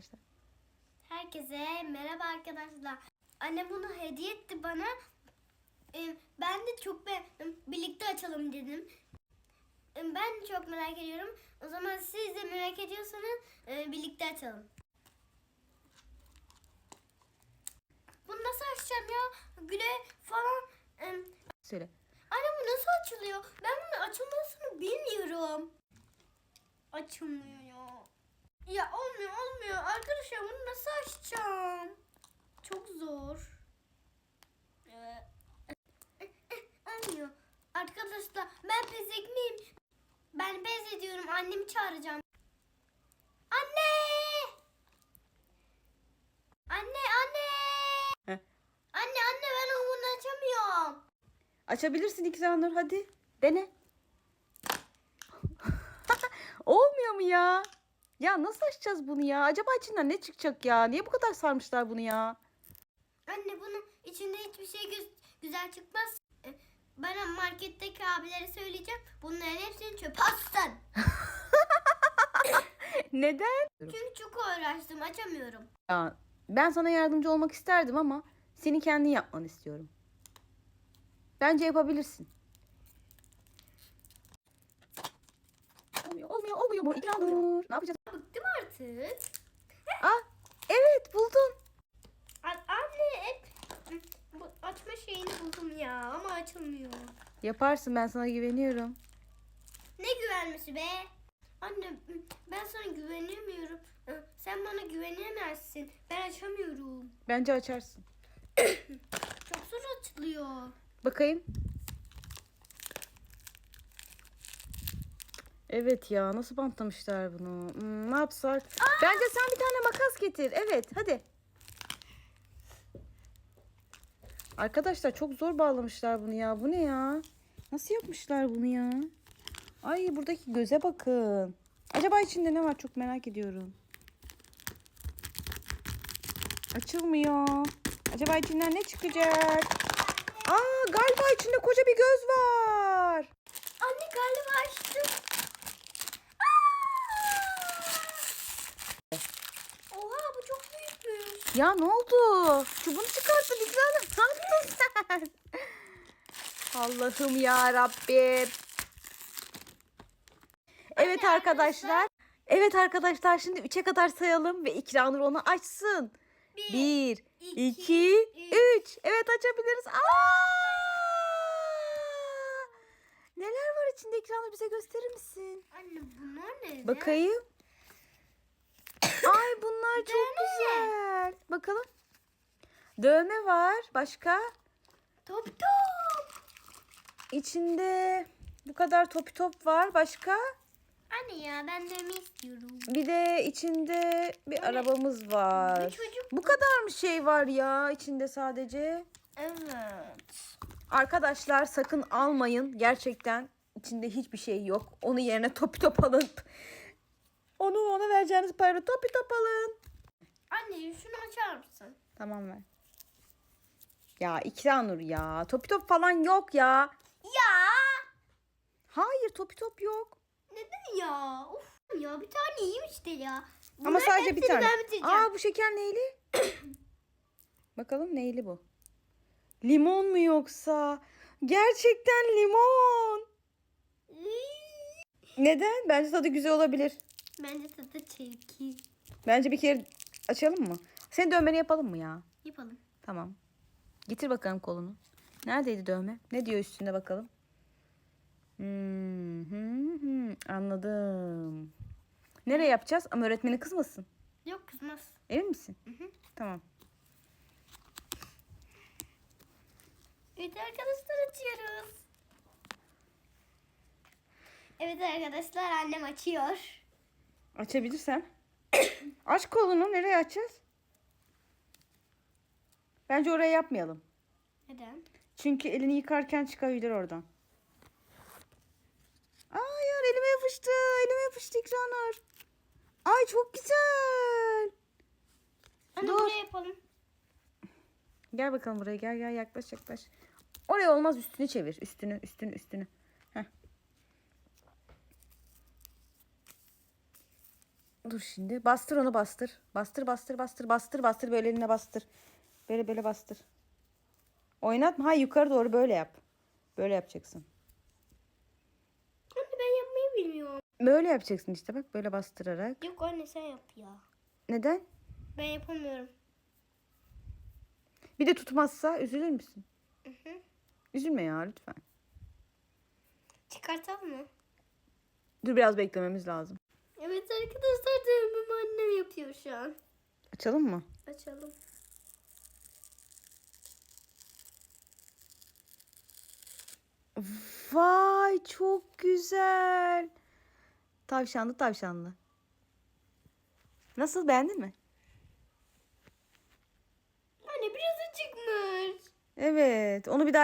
arkadaşlar. Herkese merhaba arkadaşlar. Annem bunu hediye etti bana. Ee, Ben de çok beğendim. Birlikte açalım dedim. Ee, Ben de çok merak ediyorum. O zaman siz de merak ediyorsanız e, birlikte açalım. Bunu nasıl açacağım ya? Güle falan. Ee, Söyle. Anne bu nasıl açılıyor? Ben bunun açılmasını bilmiyorum. Açılmıyor ya. Ya olmuyor olmuyor. Arkadaşlar bunu nasıl açacağım? Çok zor. Ee, Olmuyor. Arkadaşlar ben pes etmeyeyim. Ben pes ediyorum. Annemi çağıracağım. Anne! Anne anne! Heh. Anne anne ben bunu açamıyorum. Açabilirsin İkranur hadi. Dene. Olmuyor mu ya? Ya nasıl açacağız bunu ya? Acaba içinden ne çıkacak ya? Niye bu kadar sarmışlar bunu ya? Anne bunun içinde hiçbir şey gü- güzel çıkmaz. Ee, Ben marketteki abilere söyleyeceğim. Bunların hepsini çöpe atsın. Neden? Çünkü çok uğraştım açamıyorum. Ya, ben sana yardımcı olmak isterdim ama seni kendin yapmanı istiyorum. Bence yapabilirsin. Olmuyor, olmuyor, bu İkranur. Ne yapacağız? Bıktım artık. Ah, evet buldun. A- Anne hep bu açma şeyini buldum ya ama açılmıyor. Yaparsın ben sana güveniyorum. Ne güvenmesi be? Anne ben sana güvenemiyorum. Sen bana güvenemezsin. Ben açamıyorum. Bence açarsın. Çok zor açılıyor. Bakayım. Evet ya nasıl bantlamışlar bunu? Hmm, ne yapsak? Bence sen bir tane makas getir. Evet hadi. Arkadaşlar çok zor bağlamışlar bunu ya. Bu ne ya? Nasıl yapmışlar bunu ya? Ay buradaki göze bakın. Acaba içinde ne var çok merak ediyorum. Açılmıyor. Acaba içinden ne çıkacak? Aa galiba içinde koca bir göz var. Anne galiba açtım. Aa! Oha bu çok büyükmüş. Ya ne oldu? Çubuğunu çıkarttın İkran'ım. Ne yaptın sen? Allah'ım ya Rabbim. Evet arkadaşlar. Evet arkadaşlar şimdi 3'e kadar sayalım ve İkranur onu açsın. Bir, 1, iki, 2, üç. 3. Evet açabiliriz. Aa! Neler var içinde İkranur bize gösterir misin? Anne bunlar ne? Bakayım. Ay bunlar çok Dövme. güzel. Bakalım. Dövme var. Başka? Top top. İçinde bu kadar top top var. Başka? Anne ya ben dövme istiyorum. Bir de içinde bir arabamız var. Bu çocuk. Bu kadar mı şey var ya içinde sadece? Evet. Arkadaşlar sakın almayın. Gerçekten içinde hiçbir şey yok. Onun yerine topi top alın. Onu ona vereceğiniz parayla topi top alın. Anne şunu açar mısın? Tamam ver. Ya İkranur ya. Topi top falan yok ya. Ya. Hayır topi top yok. Neden ya? Of ya bir tane yiyeyim işte ya. Ama Bunların sadece bir tane. Aa bu şeker neyli? Bakalım neyli bu? Limon mu yoksa? Gerçekten limon. Neden? Bence tadı güzel olabilir. Bence tadı çirkin. Bence bir kere açalım mı? Senin dövmeni yapalım mı ya? Yapalım. Tamam. Getir bakalım kolunu. Neredeydi dövme? Ne diyor üstünde bakalım. Hmm, hmm, hmm, anladım. Nereye yapacağız? Ama öğretmeni kızmasın. Yok kızmaz. Emin misin? Tamam. Evet arkadaşlar açıyoruz. Evet arkadaşlar annem açıyor. Açabilirsen. Aç kolunu. Nereye açacağız? Bence oraya yapmayalım. Neden? Çünkü elini yıkarken çıkabilir oradan. Hayır elime yapıştı. Elime yapıştı İkranur. Ay çok güzel. Anne Dur. buraya yapalım. Gel bakalım buraya gel gel yaklaş yaklaş. Oraya olmaz üstünü çevir. Üstünü üstünü üstünü. Heh. Dur şimdi. Bastır onu bastır. Bastır bastır bastır bastır bastır böyle eline bastır. Böyle böyle bastır. Oynatma. Ha yukarı doğru böyle yap. Böyle yapacaksın. Anne ben yapmayı bilmiyorum. Böyle yapacaksın işte bak böyle bastırarak. Yok anne sen yap ya. Neden? Ben yapamıyorum. Bir de tutmazsa üzülür müsün? Üzülme ya lütfen. Çıkartalım mı? Dur biraz beklememiz lazım. Evet arkadaşlar dövmemi annem yapıyor şu an. Açalım mı? Açalım. Vay çok güzel. Tavşanlı tavşanlı. Nasıl beğendin mi? Anne biraz acıkmış. Evet. Onu bir daha